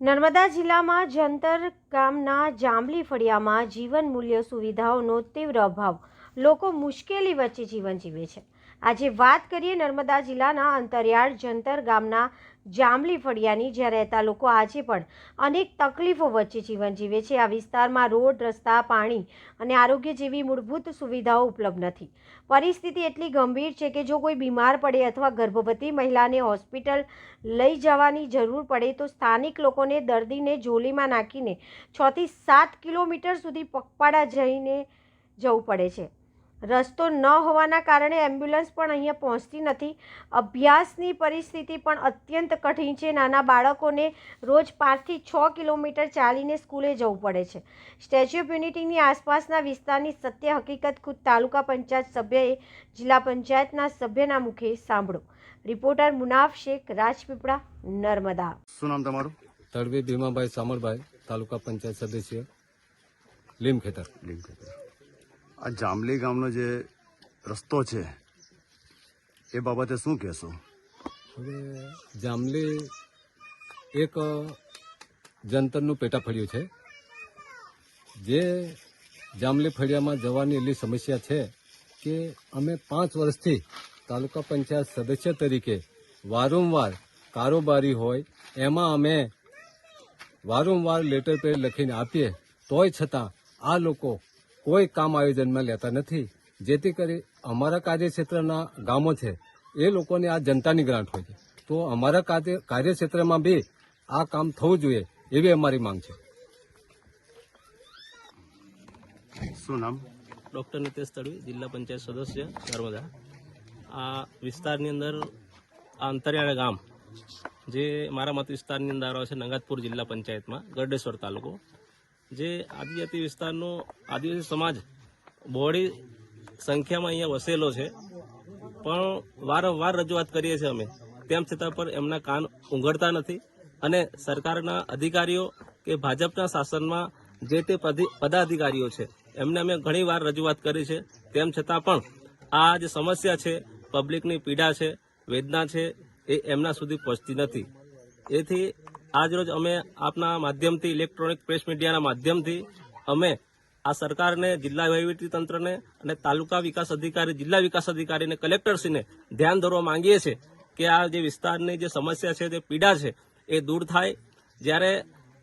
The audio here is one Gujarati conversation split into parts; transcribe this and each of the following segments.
નર્મદા જિલ્લામાં જંતર ગામના જાંબલી ફળિયામાં જીવન મૂલ્ય સુવિધાઓનો તીવ્ર અભાવ. લોકો મુશ્કેલી વચ્ચે જીવન જીવે છે. આજે વાત કરીએ નર્મદા જિલ્લાના અંતરિયાળ જંતર ગામના જાંબલી ફળિયાની, જ્યાં રહેતા લોકો આજે પણ અનેક તકલીફો વચ્ચે જીવન જીવે છે. આ વિસ્તારમાં રોડ, રસ્તા, પાણી અને આરોગ્ય જેવી મૂળભૂત સુવિધાઓ ઉપલબ્ધ નથી. પરિસ્થિતિ એટલી ગંભીર છે કે જો કોઈ બીમાર પડે અથવા ગર્ભવતી મહિલાને હોસ્પિટલ લઈ જવાની જરૂર પડે, તો સ્થાનિક લોકોને દર્દીને જોલીમાં નાખીને છથી સાત કિલોમીટર સુધી પગપાળા જઈને જવું પડે છે. રસ્તો ન હોવાના કારણે એમ્બ્યુલન્સ પણ અહીંયા પહોંચતી નથી. અભ્યાસની પરિસ્થિતિ પણ અત્યંત કઠિન છે. નાના બાળકોને રોજ પાંચથી છ કિલોમીટર ચાલીને સ્કૂલે જવું પડે છે. સ્ટેચ્યુ ઓફ યુનિટીની આસપાસના વિસ્તારની સત્ય હકીકત ખુદ તાલુકા પંચાયત સભ્યએ જિલ્લા પંચાયતના સભ્યના મુખે સાંભળો. રિપોર્ટર મુનાફ શેખ રાજપીપળા નર્મદા. શું નામ તમારું? તળવી ભીમાભાઈ સામરભાઈ તાલુકા પંચાયત સદસ્ય લીમખેતર. લીમખેતર. આ જાંબલી ગામનો જે રસ્તો છે, એ બાબતે શું કહેશો? હવે જાંબલી એક જંતરનું પેટા ફળિયું છે. જે જાંબલી ફળિયામાં જવાની એટલી સમસ્યા છે કે અમે પાંચ વર્ષથી તાલુકા પંચાયત સદસ્ય તરીકે વારંવાર કારોબારી હોય, એમાં અમે વારંવાર લેટર પેડ લખીને આપીએ, તોય છતાં આ લોકો કોઈ કામ આયોજનમાં લેતા નથી. જેથી કરી અમારા કાર્યક્ષેત્રના ગામો છે એ લોકોને આ જનતાની ગ્રાન્ટ હોય છે. તો અમારા કાર્ય કાર્યક્ષેત્રમાં બી આ કામ થવું જોઈએ એવી અમારી માંગ છે. શું નામ? ડૉક્ટર નિતેશ તડવી જિલ્લા પંચાયત સદસ્ય નર્મદા. આ વિસ્તારની અંદર આ અંતરિયાળ ગામ જે મારા મત વિસ્તારની અંદર આવે છે નંગાતપુર જિલ્લા પંચાયતમાં ગરડેશ્વર તાલુકો. જે આદિજાતિ વિસ્તારનો આદિવાસી સમાજ બહોળી સંખ્યામાં અહીંયા વસેલો છે. પણ વારંવાર રજૂઆત કરીએ છીએ અમે. તેમ છતાં પણ એમના કાન ઊંઘડતા નથી અને સરકારના અધિકારીઓ કે ભાજપના શાસનમાં જે તે પદી- પદાધિકારીઓ છે, એમને અમે ઘણી વાર રજૂઆત કરી છે. તેમ છતાં પણ આ જે સમસ્યા છે, પબ્લિકની પીડા છે, વેદના છે, એ એમના સુધી પહોંચતી નથી. એથી આજરોજ અમે આપના માધ્યમથી ઇલેક્ટ્રોનિક પ્રેસ મીડિયાના માધ્યમથી અમે આ સરકારને, જિલ્લા તંત્રને અને તાલુકા વિકાસ અધિકારી, જિલ્લા વિકાસ અધિકારીને, કલેક્ટરશ્રીને ધ્યાન દોરવા માંગીએ છીએ કે આ જે વિસ્તારની જે સમસ્યા છે તે પીડા છે, એ દૂર થાય. જ્યારે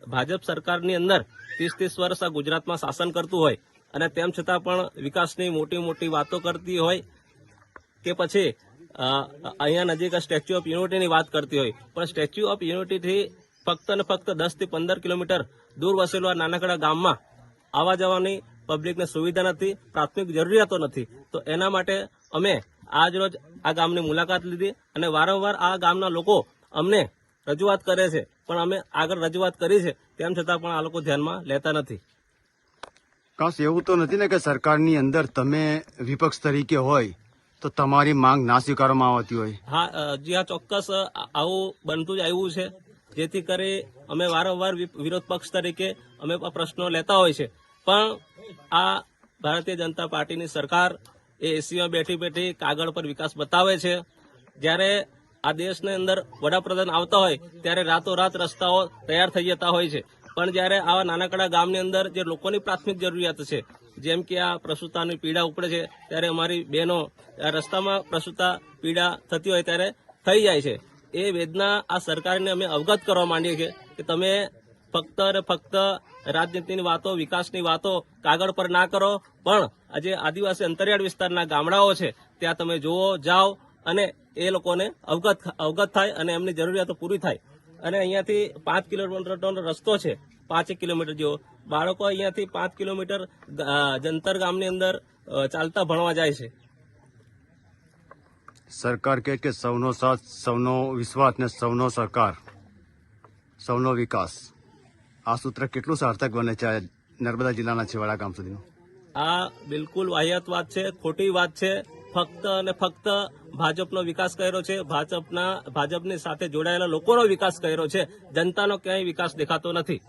ભાજપ સરકારની અંદર ત્રીસ ત્રીસ વર્ષ આ ગુજરાતમાં શાસન કરતું હોય અને તેમ છતાં પણ વિકાસની મોટી મોટી વાતો કરતી હોય કે પછી અહીંયા નજીક સ્ટેચ્યુ ઓફ યુનિટીની વાત કરતી હોય. પણ સ્ટેચ્યુ ઓફ યુનિટીથી ફક્ત ને ફક્ત દસથી પંદર કિલોમીટર દૂર વસેલું આ નાનકડા ગામમાં આવવા જવાની પબ્લિકને સુવિધા નથી પ્રાથમિક જરૂરિયાતો નથી. તો એના માટે અમે આજ રોજ આ ગામની મુલાકાત લીધી અને વારંવાર આ ગામના લોકો અમને રજૂઆત કરે છે. પણ અમે આગળ રજૂઆત કરી છે તેમ છતાં પણ આ લોકો ધ્યાનમાં લેતા નથી. કાશ એવું તો નથી ને કે સરકારની અંદર તમે વિપક્ષ તરીકે હોય તો તમારી માંગ ના સ્વીકારવામાં આવતી હોય. હા જી હા ચોક્કસ આવું બનતું જ આવ્યું છે. જેથી કરી અમે વારંવાર વિરોધ પક્ષ તરીકે અમે પ્રશ્નો લેતા હોય છે. પણ આ ભારતીય જનતા પાર્ટીની સરકાર એ એસીમાં બેઠી બેઠી કાગળ પર વિકાસ બતાવે છે. જ્યારે આ દેશની અંદર વડાપ્રધાન આવતા હોય, ત્યારે રાતોરાત રસ્તાઓ તૈયાર થઈ જતા હોય છે. પણ જ્યારે આવા નાનકડા ગામની અંદર જે લોકોની પ્રાથમિક જરૂરિયાત છે, જેમ કે આ પ્રસૂતાની પીડા ઉપડે છે, ત્યારે અમારી બહેનો રસ્તામાં પ્રસૂતા પીડા થતી હોય ત્યારે થઈ જાય છે. એ વેદના આ સરકારને અમે અવગત કરવા માંડીએ છીએ કે તમે ફક્ત અને ફક્ત રાજનીતિની વાતો, વિકાસની વાતો કાગળ પર ના કરો, પણ આજે આદિવાસી અંતરિયાળ વિસ્તારના ગામડાઓ છે, ત્યાં તમે જુઓ, જાઓ અને એ લોકોને અવગત અવગત થાય અને એમની જરૂરિયાતો પૂરી થાય. અને અહીંયાથી પાંચ કિલોમીટરનો રસ્તો છે પાંચેક કિલોમીટર જેવો. બાળકો અહીંયાથી પાંચ કિલોમીટર જંતર ગામની અંદર ચાલતા ભણવા જાય છે. સરકાર કહે કે સૌનો સાથ, સૌનો વિશ્વાસ ને સૌનો સરકાર સૌનો વિકાસ. આ સૂત્ર કેટલું સાર્થક બને છે નર્મદા જિલ્લાના છેવાડા ગામ સુધીનું? આ બિલકુલ વાહિયાત વાત છે, ખોટી વાત છે. ફક્ત અને ફક્ત ભાજપનો વિકાસ કર્યો છે. ભાજપના, ભાજપની સાથે જોડાયેલા લોકોનો વિકાસ કર્યો છે. જનતાનો ક્યાંય વિકાસ દેખાતો નથી.